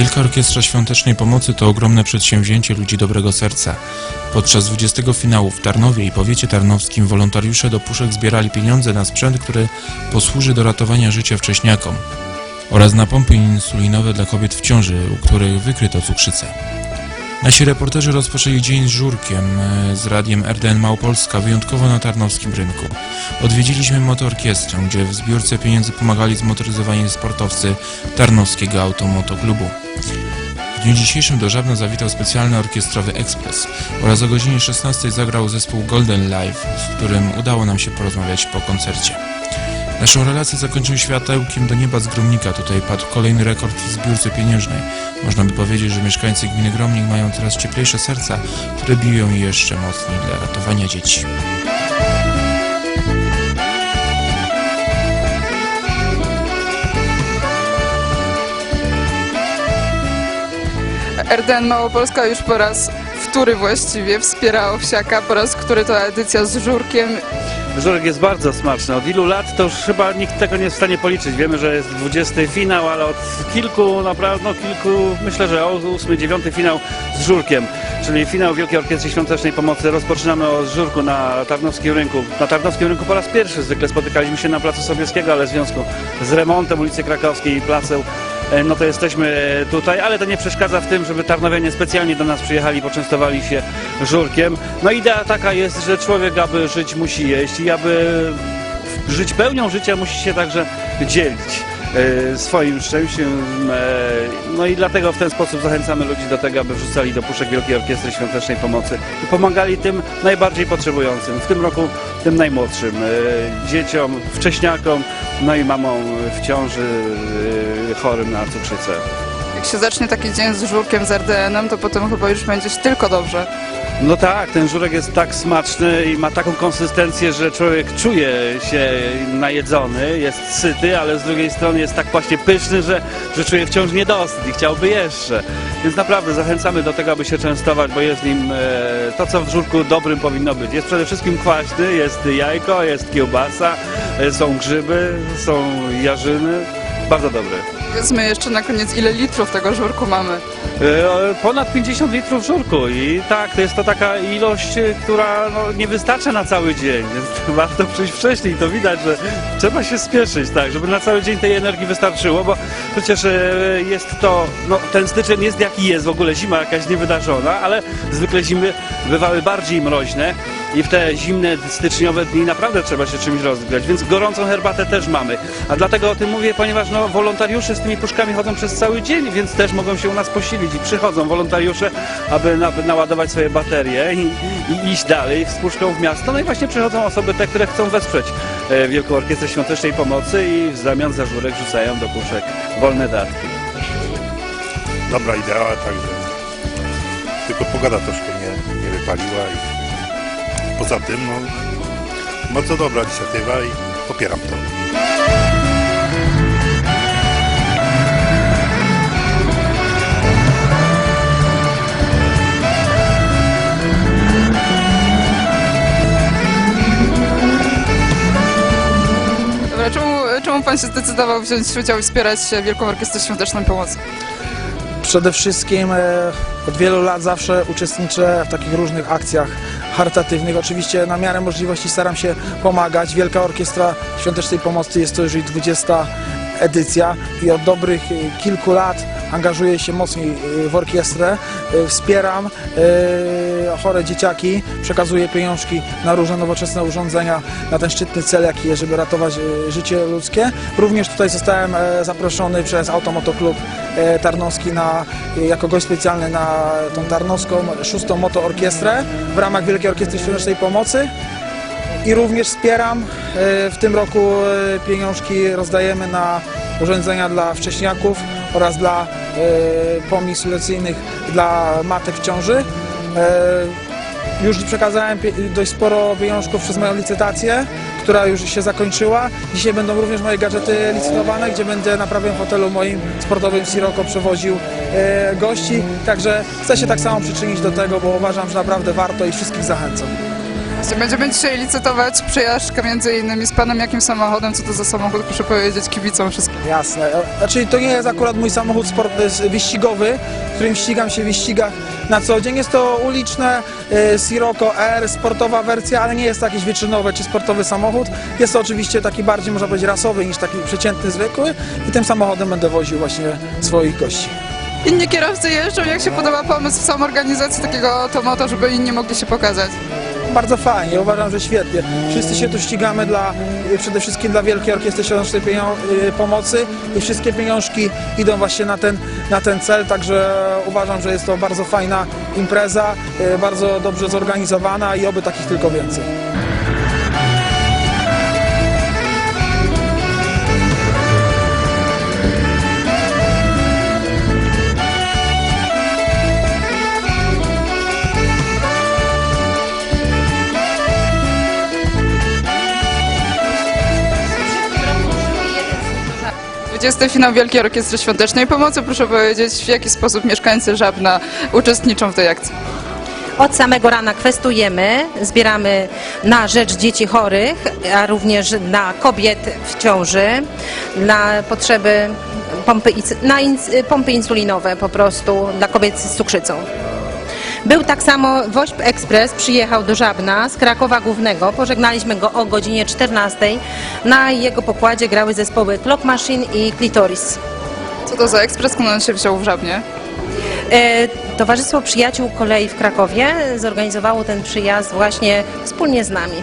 Wielka Orkiestra Świątecznej Pomocy to ogromne przedsięwzięcie ludzi dobrego serca. Podczas 20 finału w Tarnowie i powiecie tarnowskim wolontariusze do puszek zbierali pieniądze na sprzęt, który posłuży do ratowania życia wcześniakom oraz na pompy insulinowe dla kobiet w ciąży, u których wykryto cukrzycę. Nasi reporterzy rozpoczęli dzień z Żurkiem e, z radiem RDN Małopolska wyjątkowo na Tarnowskim Rynku. Odwiedziliśmy motorkiestrę, gdzie w zbiórce pieniędzy pomagali zmotoryzowani sportowcy Tarnowskiego Automotoklubu. W dniu dzisiejszym do Żabna zawitał specjalny orkiestrowy ekspres oraz o godzinie 16 zagrał zespół Golden Live, z którym udało nam się porozmawiać po koncercie. Naszą relację zakończył światełkiem do nieba z Gromnika. Tutaj padł kolejny rekord w zbiórce pieniężnej. Można by powiedzieć, że mieszkańcy gminy Gromnik mają coraz cieplejsze serca, które biją jeszcze mocniej dla ratowania dzieci. RDN Małopolska już po raz wtóry właściwie wspiera Owsiaka, po raz który to edycja z Żurkiem. Żurek jest bardzo smaczny. Od ilu lat to już chyba nikt tego nie jest w stanie policzyć. Wiemy, że jest 20 finał, ale od kilku, naprawdę, no kilku, myślę, że 8, 9 finał z Żurkiem. Czyli finał Wielkiej Orkiestry Świątecznej Pomocy. Rozpoczynamy od Żurku na Tarnowskim Rynku. Na Tarnowskim Rynku po raz pierwszy. Zwykle spotykaliśmy się na Placu Sobieskiego, ale w związku z remontem ulicy Krakowskiej i Placu no to jesteśmy tutaj, ale to nie przeszkadza w tym, żeby Tarnowianie specjalnie do nas przyjechali poczęstowali się żurkiem. No idea taka jest, że człowiek, aby żyć, musi jeść i aby żyć pełnią życia, musi się także dzielić e, swoim szczęściem. e, No i dlatego w ten sposób zachęcamy ludzi do tego, aby wrzucali do puszek Wielkiej Orkiestry Świątecznej Pomocy i pomagali tym najbardziej potrzebującym. W tym roku tym najmłodszym, e, dzieciom, wcześniakom, no i mamom w ciąży e, chorym na cukrzycę. Jak się zacznie taki dzień z Żurkiem, z RDN-em, to potem chyba już będzie się tylko dobrze. No tak, ten żurek jest tak smaczny i ma taką konsystencję, że człowiek czuje się najedzony, jest syty, ale z drugiej strony jest tak właśnie pyszny, że, że czuje wciąż niedosyt i chciałby jeszcze. Więc naprawdę zachęcamy do tego, aby się częstować, bo jest w nim e, to, co w żurku dobrym powinno być. Jest przede wszystkim kwaśny, jest jajko, jest kiełbasa, e, są grzyby, są jarzyny. Bardzo dobre. Powiedzmy jeszcze na koniec, ile litrów tego Żurku mamy. E, Ponad 50 litrów żurku i tak, to jest to taka ilość, e, która no, nie wystarcza na cały dzień, więc warto przyjść wcześniej. To widać, że trzeba się spieszyć, tak, żeby na cały dzień tej energii wystarczyło, bo przecież e, jest to, no, ten styczeń jest jaki jest, w ogóle zima jakaś niewydarzona, ale zwykle zimy bywały bardziej mroźne i w te zimne styczniowe dni naprawdę trzeba się czymś rozgrzać, więc gorącą herbatę też mamy. A dlatego o tym mówię, ponieważ no, wolontariusze z tymi puszkami chodzą przez cały dzień, więc też mogą się u nas posilić i przychodzą wolontariusze, aby, na, naładować swoje baterie i, i iść dalej z puszką w miasto. No i właśnie przychodzą osoby te, które chcą wesprzeć e, Wielką Orkiestrę Świątecznej Pomocy i w zamian za żurek rzucają do puszek wolne datki. dobra idea, także tylko pogoda troszkę nie, nie wypaliła i poza tym no, bardzo dobra inicjatywa i popieram to. Czemu, pan się zdecydował wziąć udział i wspierać Wielką Orkiestrę Świąteczną Pomocy? Przede wszystkim e, od wielu lat zawsze uczestniczę w takich różnych akcjach charytatywnych. Oczywiście na miarę możliwości staram się pomagać. Wielka Orkiestra Świątecznej Pomocy jest to już jej 20 edycja i od dobrych e, kilku lat angażuję się mocniej e, w orkiestrę. E, Wspieram chore dzieciaki, przekazuję pieniążki na różne nowoczesne urządzenia na ten szczytny cel, jaki jest, żeby ratować życie ludzkie. Również tutaj zostałem zaproszony przez Automotoklub Tarnowski na, jako gość specjalny na tą Tarnowską szóstą Moto Orkiestrę w ramach Wielkiej Orkiestry Świątecznej Pomocy. I również wspieram e, w tym roku e, pieniążki rozdajemy na urządzenia dla wcześniaków oraz dla e, pomnik solucyjnych dla matek w ciąży. Już przekazałem dość sporo pieniążków przez moją licytację, która już się zakończyła. Dzisiaj będą również moje gadżety licytowane, gdzie będę na prawym fotelu moim sportowym Sirocco przewoził gości. Także chcę się tak samo przyczynić do tego, bo uważam, że naprawdę warto i wszystkich zachęcam. Będziemy dzisiaj licytować przejażdżkę między innymi z panem jakim samochodem, co to za samochód, proszę powiedzieć kibicom wszystkim. Jasne. E, Znaczy to nie jest akurat mój samochód sport, e, wyścigowy, którym ścigam się w wyścigach na co dzień. Jest to uliczne e, Sirocco R, sportowa wersja, ale nie jest to jakiś wyczynowy czy sportowy samochód. Jest to oczywiście taki bardziej, można powiedzieć, rasowy niż taki przeciętny, zwykły i tym samochodem będę woził właśnie swoich gości. Inni kierowcy jeżdżą, jak się podoba pomysł w samoorganizacji takiego tomoto, żeby inni mogli się pokazać. Bardzo fajnie, uważam, że świetnie. Wszyscy się tu ścigamy dla, przede wszystkim dla Wielkiej Orkiestry Pienio- y, Pomocy i wszystkie pieniążki idą właśnie na ten, na ten cel, także uważam, że jest to bardzo fajna impreza, y, bardzo dobrze zorganizowana i oby takich tylko więcej. Dwudziesty finał Wielkiej Orkiestry Świątecznej Pomocy. Proszę powiedzieć, w jaki sposób mieszkańcy Żabna uczestniczą w tej akcji. Od samego rana kwestujemy, zbieramy na rzecz dzieci chorych, a również na kobiet w ciąży, na potrzeby pompy, na ins- pompy insulinowe po prostu dla kobiet z cukrzycą. Był tak samo Wośp Express, przyjechał do Żabna z Krakowa Głównego. Pożegnaliśmy go o godzinie 14. Na jego pokładzie grały zespoły Clock Machine i Clitoris. Co to za ekspres, skąd on się wziął w Żabnie? E, Towarzystwo Przyjaciół Kolei w Krakowie zorganizowało ten przyjazd właśnie wspólnie z nami.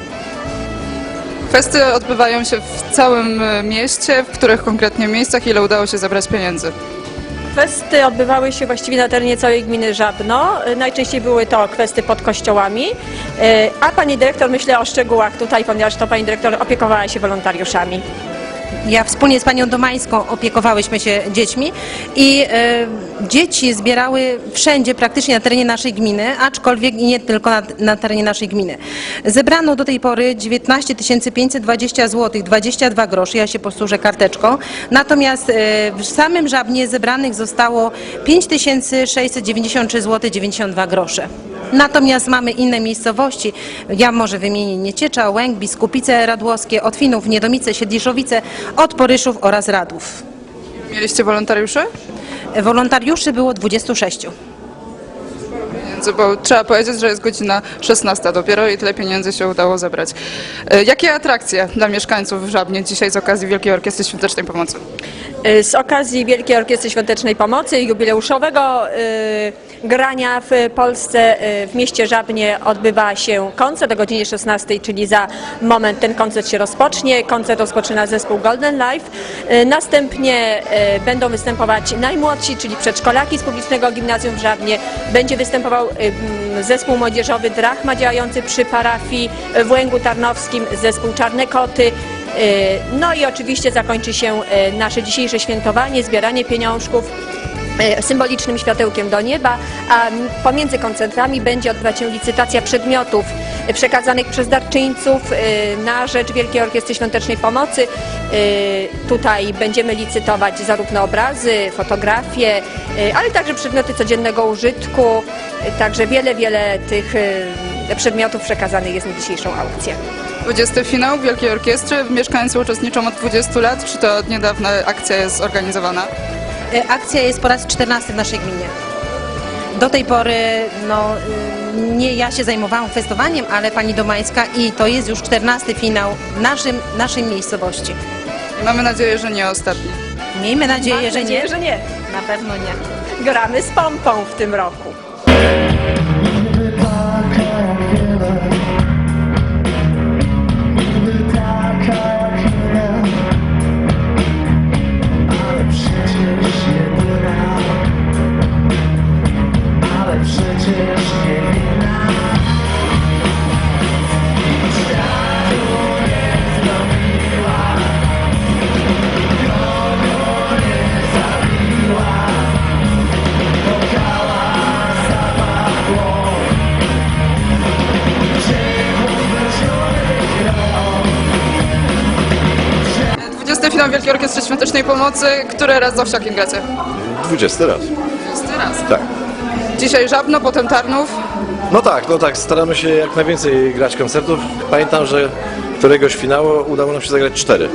Kwestie odbywają się w całym mieście, w których konkretnie miejscach, ile udało się zebrać pieniędzy. Kwestie odbywały się właściwie na terenie całej gminy Żabno. Najczęściej były to kwestie pod kościołami, Y, a pani dyrektor myślę o szczegółach tutaj, ponieważ to pani dyrektor opiekowała się wolontariuszami. Ja wspólnie z panią Domańską opiekowałyśmy się dziećmi i e, dzieci zbierały wszędzie, praktycznie na terenie naszej gminy, aczkolwiek i nie tylko na, na terenie naszej gminy. Zebrano do tej pory 19 520 zł, 22 groszy, ja się posłużę karteczką, natomiast e, w samym Żabnie zebranych zostało 5 693 zł, 92 grosze. Natomiast mamy inne miejscowości, ja może wymienię Nieciecza, Łęk, Biskupice Radłowskie, Otwinów, Niedomice, Siedliszowice, od Poryszów oraz Radów. Mieliście wolontariuszy? Wolontariuszy było 26. Pieniędzy, bo trzeba powiedzieć, że jest godzina 16 dopiero i tyle pieniędzy się udało zebrać. E, Jakie atrakcje dla mieszkańców w Żabnie dzisiaj z okazji Wielkiej Orkiestry Świątecznej Pomocy? Y, Z okazji Wielkiej Orkiestry Świątecznej Pomocy i jubileuszowego y, grania w Polsce y, w mieście Żabnie odbywa się koncert o godzinie 16, czyli za moment ten koncert się rozpocznie. Koncert rozpoczyna zespół Golden Life. Y, Następnie y, będą występować najmłodsi, czyli przedszkolaki z publicznego gimnazjum w Żabnie. Będzie występował mm, zespół młodzieżowy Drachma działający przy parafii w Łęgu Tarnowskim, zespół Czarne Koty. No i oczywiście zakończy się nasze dzisiejsze świętowanie, zbieranie pieniążków symbolicznym światełkiem do nieba, a pomiędzy koncentrami będzie odbywać się licytacja przedmiotów y, przekazanych przez darczyńców y, na rzecz Wielkiej Orkiestry Świątecznej Pomocy. Tutaj będziemy licytować zarówno obrazy, fotografie, ale także przedmioty codziennego użytku. Także wiele, wiele tych przedmiotów przekazanych jest na dzisiejszą aukcję. 20 finał Wielkiej Orkiestry. Mieszkańcy uczestniczą od 20 lat. Czy to od niedawna akcja jest zorganizowana? E, Akcja jest po raz 14 w naszej gminie. Do tej pory no, y, nie ja się zajmowałam festowaniem, ale pani Domańska i to jest już 14 finał w naszym, naszej miejscowości. Mamy nadzieję, że nie ostatni. Miejmy nadzieję, Mam że nadzieję, nie. że nie. Na pewno nie. Gramy z pompą w tym roku. 20 finał Wielkiej Orkiestry Świątecznej Pomocy. Który raz z Owsiakiem gracie? 20 raz. 20 raz. Tak. Dzisiaj Żabno, potem Tarnów. No tak, no tak, staramy się jak najwięcej grać koncertów. Pamiętam, że któregoś finału udało nam się zagrać cztery.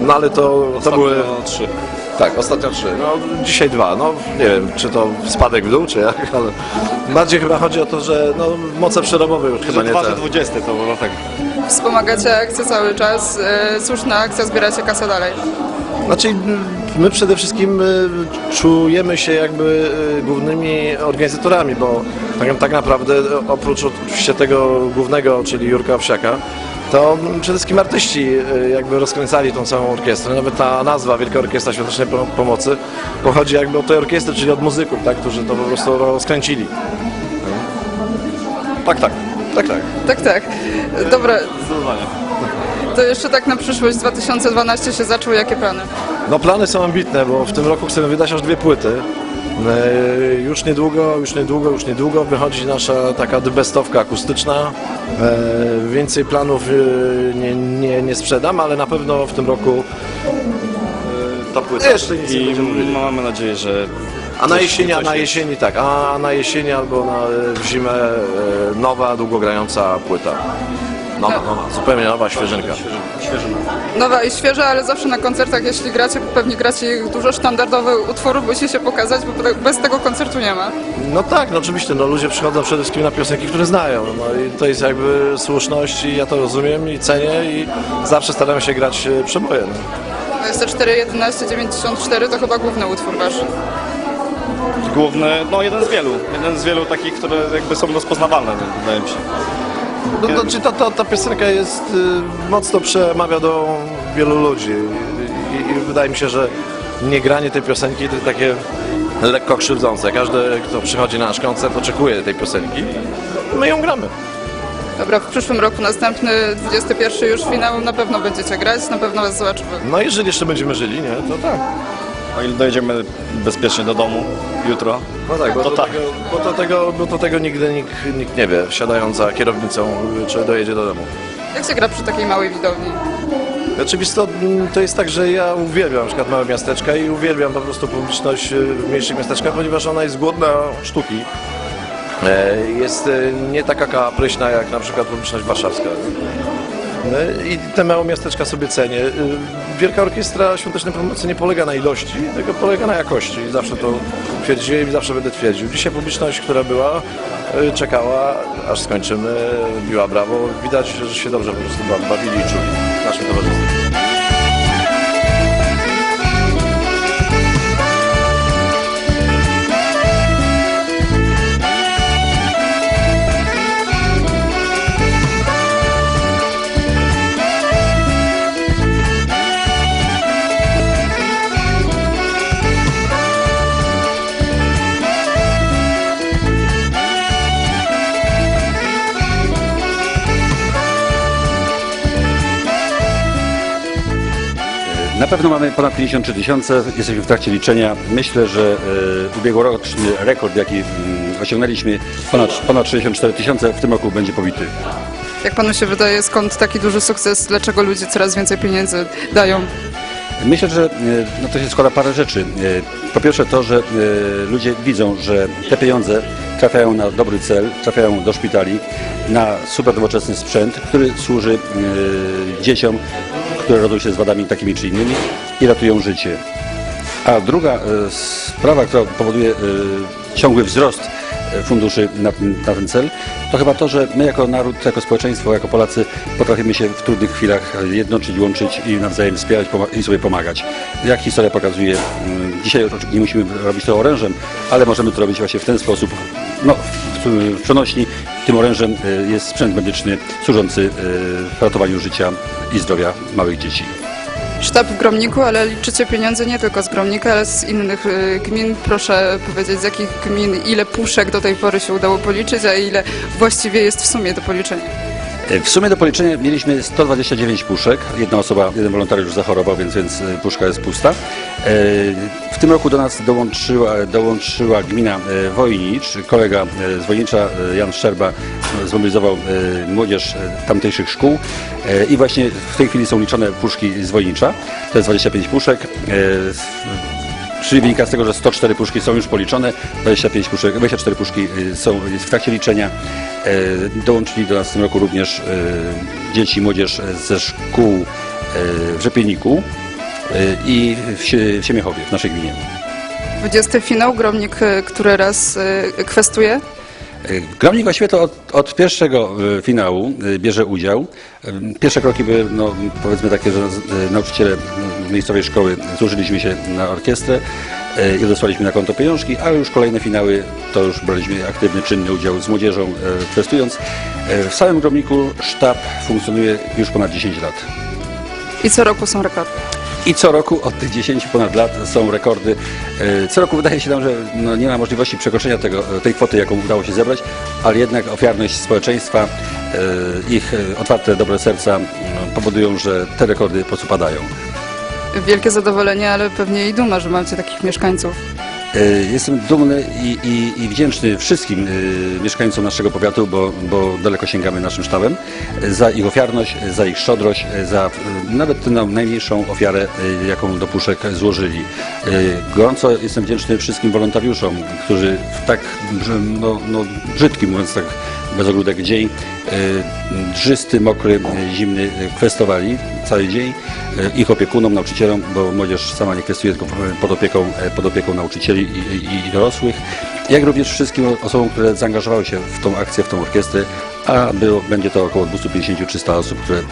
No ale to, to były... trzy. Tak, ostatnio trzy. No dzisiaj dwa. No nie wiem, czy to spadek w dół, czy jak, ale bardziej chyba chodzi o to, że no, moce przerobowe już chyba nie te. 20 to było tak. Wspomagacie akcję cały czas, e, słuszna akcja, zbieracie kasę dalej. Znaczy, my przede wszystkim y, czujemy się jakby y, głównymi organizatorami, bo tak, tak naprawdę oprócz oczywiście tego głównego, czyli Jurka Owsiaka, to przede wszystkim artyści jakby rozkręcali tą całą orkiestrę. Nawet ta nazwa Wielka Orkiestra Świątecznej Pom- Pomocy pochodzi jakby od tej orkiestry, czyli od muzyków, tak, którzy to po prostu rozkręcili. Tak, tak, tak, tak. Tak, tak. Dobra, to jeszcze tak na przyszłość, 2012 się zaczął, jakie plany? No plany są ambitne, bo w tym roku chcemy wydać aż dwie płyty. E, Już niedługo, już niedługo, już niedługo wychodzi nasza taka bestowka akustyczna. E, Więcej planów e, nie, nie, nie sprzedam, ale na pewno w tym roku e, ta płyta. Jeszcze nic nie I będziemy mówili. mamy nadzieję, że A na jesieni, a na jesieni tak, a na jesieni albo na, w zimę e, nowa, długogrająca płyta. Nowa, nowa, zupełnie nowa, świeżynka. Nowa i świeża, ale zawsze na koncertach, jeśli gracie, pewnie gracie ich dużo sztandardowych utworów, musicie się pokazać, bo bez tego koncertu nie ma. No tak, no oczywiście, no ludzie przychodzą przede wszystkim na piosenki, które znają, no i to jest jakby słuszność i ja to rozumiem i cenię i zawsze staramy się grać e, przeboje. No. 24, 11, 94 to chyba główny utwór wasz. Główny, no jeden z wielu. Jeden z wielu takich, które jakby są rozpoznawalne, wydaje mi się. No, no, czy ta, ta, ta piosenka jest y, mocno przemawia do wielu ludzi I, i wydaje mi się, że niegranie tej piosenki to takie lekko krzywdzące. Każdy, kto przychodzi na nasz koncert oczekuje tej piosenki, my ją gramy. Dobra, w przyszłym roku następny, 21 już finał, na pewno będziecie grać, na pewno was zobaczymy. No jeżeli jeszcze będziemy żyli, nie, to tak. O ile dojedziemy bezpiecznie do domu jutro. No tak, bo, To to tak. Tego, bo, to tego, bo to tego nigdy nikt, nikt nie wie, siadając za kierownicą, czy dojedzie do domu. Jak się gra przy takiej małej widowni? Oczywiście to, mm, to jest tak, że ja uwielbiam na przykład małe miasteczka i uwielbiam po prostu publiczność y, w mniejszych miasteczkach, ponieważ ona jest głodna sztuki. E, Jest e, nie taka kapryśna jak na przykład publiczność warszawska. No I te małe miasteczka sobie cenię. Y, Wielka Orkiestra Świątecznej Pomocy nie polega na ilości, tylko polega na jakości. Zawsze to twierdziłem i zawsze będę twierdził. Dzisiaj publiczność, która była, y, czekała, aż skończymy, biła brawo. Widać, że się dobrze po prostu ba- bawili i czuli w naszym pewno mamy ponad 53 tysiące, jesteśmy w trakcie liczenia. Myślę, że e, ubiegłoroczny rekord, jaki mm, osiągnęliśmy, ponad, ponad 64 tysiące, w tym roku będzie pobity. Jak panu się wydaje, skąd taki duży sukces, dlaczego ludzie coraz więcej pieniędzy dają? Myślę, że e, no to się składa parę rzeczy. E, Po pierwsze to, że ludzie widzą, że te pieniądze trafiają na dobry cel, trafiają do szpitali, na super nowoczesny sprzęt, który służy dzieciom, które rodzą się z wadami takimi czy innymi i ratują życie. A druga e, sprawa, która powoduje e, ciągły wzrost e, funduszy na, ten- na ten cel, to chyba to, że my jako naród, jako społeczeństwo, jako Polacy potrafimy się w trudnych chwilach jednoczyć, łączyć i nawzajem wspierać i sobie pomagać. Jak historia pokazuje, mm, dzisiaj nie musimy robić to orężem, ale możemy to robić właśnie w ten sposób. No, w, w przenośni tym orężem e, jest sprzęt medyczny służący e, ratowaniu życia i zdrowia małych dzieci. Sztab w Gromniku, ale liczycie pieniądze nie tylko z Gromnika, ale z innych y, gmin. Proszę powiedzieć, z jakich gmin, ile puszek do tej pory się udało policzyć, a ile właściwie jest w sumie do policzenia? W sumie do policzenia mieliśmy 129 puszek. Jedna osoba, jeden wolontariusz zachorował, więc, więc e, puszka jest pusta. E, W tym roku do nas dołączyła, dołączyła gmina e, Wojnicz. Kolega z Wojnicza, Jan Szczerba, zmobilizował młodzież tamtejszych szkół i właśnie w tej chwili są liczone puszki z Wojnicza. To jest 25 puszek. E, Czyli wynika z tego, że 104 puszki są już policzone, 25 puszek, 24 puszki y, są w trakcie liczenia. E, Dołączyli do nas w tym roku również e, dzieci i młodzież ze szkół e, w Rzepienniku e, i w Sie- w Siemiechowie, w naszej gminie. 20 finał, Gromnik e, który raz e, kwestuje. Gromnik właściwie to od, od pierwszego e, finału e, bierze udział. Pierwsze kroki były, no, powiedzmy takie, że nauczyciele miejscowej szkoły złożyliśmy się na orkiestrę i odesłaliśmy na konto pieniążki, a już kolejne finały to już braliśmy aktywny, czynny udział z młodzieżą testując. W samym Gromniku sztab funkcjonuje już ponad 10 lat. I co roku są rekordy. I co roku od tych 10 ponad lat są rekordy. E, Co roku wydaje się nam, że no nie ma możliwości przekroczenia tego, tej kwoty, jaką udało się zebrać, ale jednak ofiarność społeczeństwa, e, ich e, otwarte, dobre serca powodują, że te rekordy po prostu padają. Wielkie zadowolenie, ale pewnie i duma, że macie takich mieszkańców. E, Jestem dumny i, i, i wdzięczny wszystkim e, mieszkańcom naszego powiatu, bo, bo daleko sięgamy naszym sztabem, za ich ofiarność, za ich szczodrość, e, za nawet tę najmniejszą ofiarę, jaką do puszek złożyli. Gorąco jestem wdzięczny wszystkim wolontariuszom, którzy w tak no, no, brzydki, mówiąc tak bez ogródek dzień, e, drzysty, mokry, zimny kwestowali cały dzień. E, Ich opiekunom, nauczycielom, bo młodzież sama nie kwestuje, tylko pod opieką, e, pod opieką nauczycieli i, i dorosłych, jak również wszystkim osobom, które zaangażowały się w tą akcję, w tą orkiestrę, a było, będzie to około 250-300 osób, które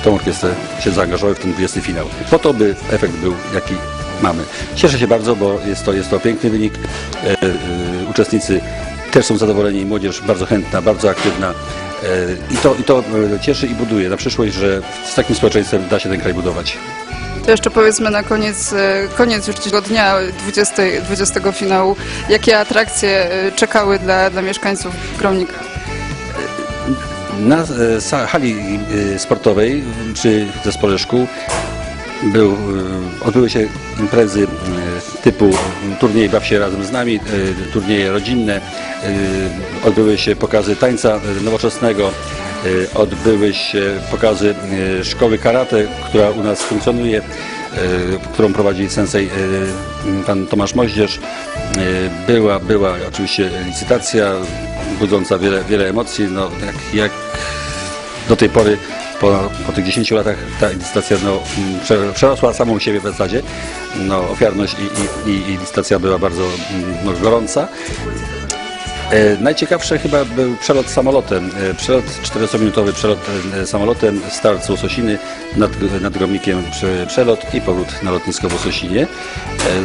w tą orkiestrę się zaangażowały w ten 20 finał. Po to, by efekt był jaki mamy. Cieszę się bardzo, bo jest to, jest to piękny wynik. E, e, uczestnicy też są zadowoleni, młodzież bardzo chętna, bardzo aktywna. E, I to, I to e, cieszy i buduje na przyszłość, że z takim społeczeństwem da się ten kraj budować. To jeszcze powiedzmy na koniec, e, koniec już tego dnia 20, 20 finału. Jakie atrakcje czekały dla, dla mieszkańców Gromnika? Na hali sportowej przy zespole szkół był, e, odbyły się imprezy e, typu turniej Baw się razem z nami, e, turnieje rodzinne, odbyły się pokazy tańca nowoczesnego, odbyły się pokazy szkoły karate, która u nas funkcjonuje, którą prowadzi sensei pan Tomasz Moździerz. Była, była oczywiście licytacja budząca wiele, wiele emocji, no, jak, jak do tej pory po, po tych 10 latach ta licytacja no, mm, prze- przerosła samą siebie w zasadzie. No, ofiarność i, i, i, licytacja była bardzo mm, no, gorąca. E, najciekawsze chyba był przelot samolotem. E, przelot 400-minutowy przelot e, samolotem, z Łososiny, nad, nad Gromnikiem prze, przelot i powrót na lotnisko w Łososinie. E,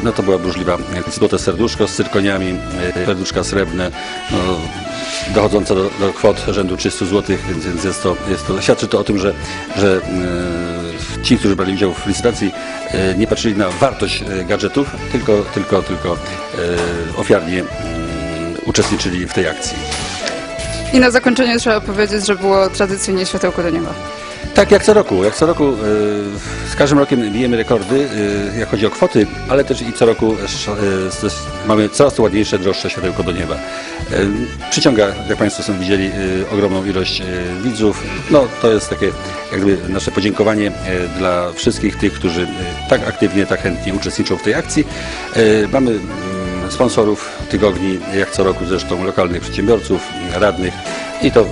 no to była burzliwa. Złote serduszko z cyrkoniami, serduszka srebrne, no, dochodzące do, do kwot rzędu 300 zł, więc, więc jest, to, jest to, świadczy to o tym, że, że e, ci, którzy brali udział w licytacji, e, nie patrzyli na wartość e, gadżetów, tylko, tylko, tylko e, ofiarnie mm, uczestniczyli w tej akcji. I na zakończenie trzeba powiedzieć, że było tradycyjnie światełko do nieba. Tak, jak co roku. Jak co roku e, z każdym rokiem bijemy rekordy, e, jak chodzi o kwoty, ale też i co roku s- mamy coraz to ładniejsze, droższe światełko do nieba. E, Przyciąga, jak Państwo są widzieli, e, ogromną ilość e, widzów. No, to jest takie jak gdyby nasze podziękowanie e, dla wszystkich tych, którzy e, tak aktywnie, tak chętnie uczestniczą w tej akcji. E, Mamy mm, sponsorów tych ogni, jak co roku zresztą lokalnych przedsiębiorców, radnych i to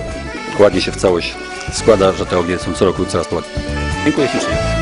ładnie się w całość składa, że te ognie są co roku coraz to ładniejsze. Dziękuję ślicznie.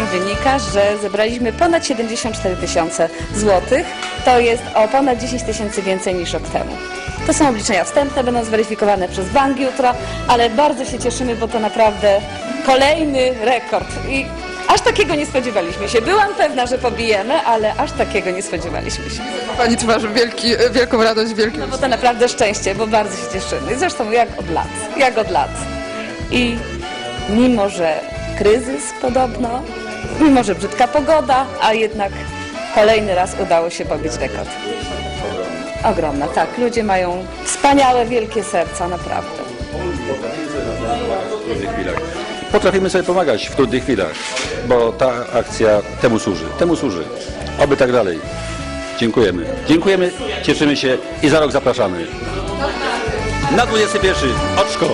Obliczeń wynika, że zebraliśmy ponad 74 tysiące złotych. To jest o ponad 10 tysięcy więcej niż rok temu. To są obliczenia wstępne, będą zweryfikowane przez bank jutro, ale bardzo się cieszymy, bo to naprawdę kolejny rekord. I aż takiego nie spodziewaliśmy się. Byłam pewna, że pobijemy, ale aż takiego nie spodziewaliśmy się. Pani twarzy wielki, wielką radość, wielki No bo to naprawdę szczęście, bo bardzo się cieszymy. Zresztą jak od lat, jak od lat. I mimo, że kryzys podobno, mimo, że brzydka pogoda, a jednak kolejny raz udało się pobić rekord. Ogromna, tak. Ludzie mają wspaniałe, wielkie serca, naprawdę. Potrafimy sobie pomagać w trudnych chwilach, bo ta akcja temu służy. Temu służy. Oby tak dalej. Dziękujemy. Dziękujemy, cieszymy się i za rok zapraszamy. Na 21. Oczko!